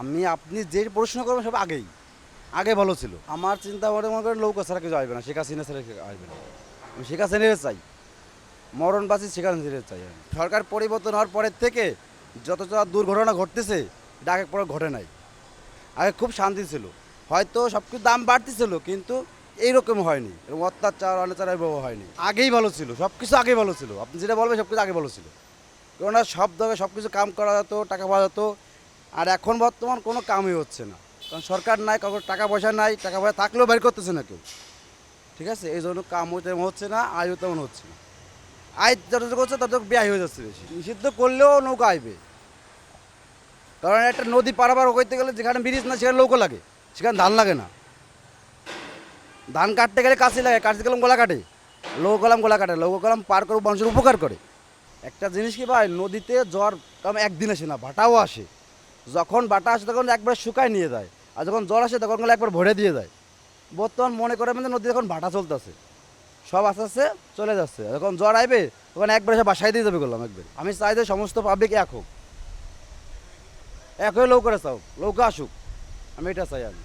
আমি, আপনি যে প্রশ্ন করবেন সব আগেই। আগে ভালো ছিল। আমার চিন্তা ভাবনা মনে করেন নৌকা ছাড়া কিছু আসবে না, শেখ হাসিনা ছাড়া আসবে না। আমি শেখ হাসিনের চাই। মরণ বাঁচি শেখ হাসিনের চাই সরকার পরিবর্তন হওয়ার পরের থেকে যত দুর্ঘটনা ঘটতেছে, এটা আগে পরে ঘটে নাই। আগে খুব শান্তি ছিল। হয়তো সব কিছু দাম বাড়তেছিল কিন্তু এইরকম হয়নি। এরকম অত্যাচার, অনাচার এভাবে হয়নি। আগেই ভালো ছিল সব কিছু আগেই ভালো ছিল। আপনি যেটা বলবেন সব কিছু আগে ভালো ছিল। কেননা সব জায়গায় সব কিছু কাম করা যেত, টাকা পাওয়া যেত আর এখন বর্তমান কোনো কামই হচ্ছে না। কারণ সরকার নাই, কারোর টাকা পয়সা নাই, টাকা পয়সা থাকলেও বের করতেছে না কেউ। ঠিক আছে? এই জন্য কাম তেমন হচ্ছে না, আয়ও তেমন হচ্ছে না। আয় যতটুকু হচ্ছে তত ব্যয় হয়ে যাচ্ছে বেশি। নিষিদ্ধ করলেও নৌকা আইবে। কারণ একটা নদী পারাবার করতে গেলে যেখানে ব্রিজ না, সেখানে নৌকা লাগে। সেখানে ধান লাগে না। ধান কাটতে গেলে কাশি লাগে কাটতে গেলাম গোলা কাটে। লৌ কলাম গোলা কাটে লৌ কলাম পার করে মানুষের উপকার করে। একটা জিনিস কি ভাই, নদীতে জ্বর কারণ একদিন আসে না, ভাটাও আসে। যখন বাটা আসে তখন একবার শুকায় নিয়ে যায়। আর যখন জল আসে তখন একবার ভরে দিয়ে যায়। বর্তমান মনে করে মানে নদী এখন ভাটা চলতেছে। সব আস্তে আস্তে চলে যাচ্ছে। যখন জ্বর আইবে, তখন একবার সে বাসায় দিয়ে যাবে করলাম একবার। আমি চাই যে সমস্ত পাবলিক এক হোক। এক হয়ে লৌকরে চাও লৌকা আসুক। আমি এটা চাই আমি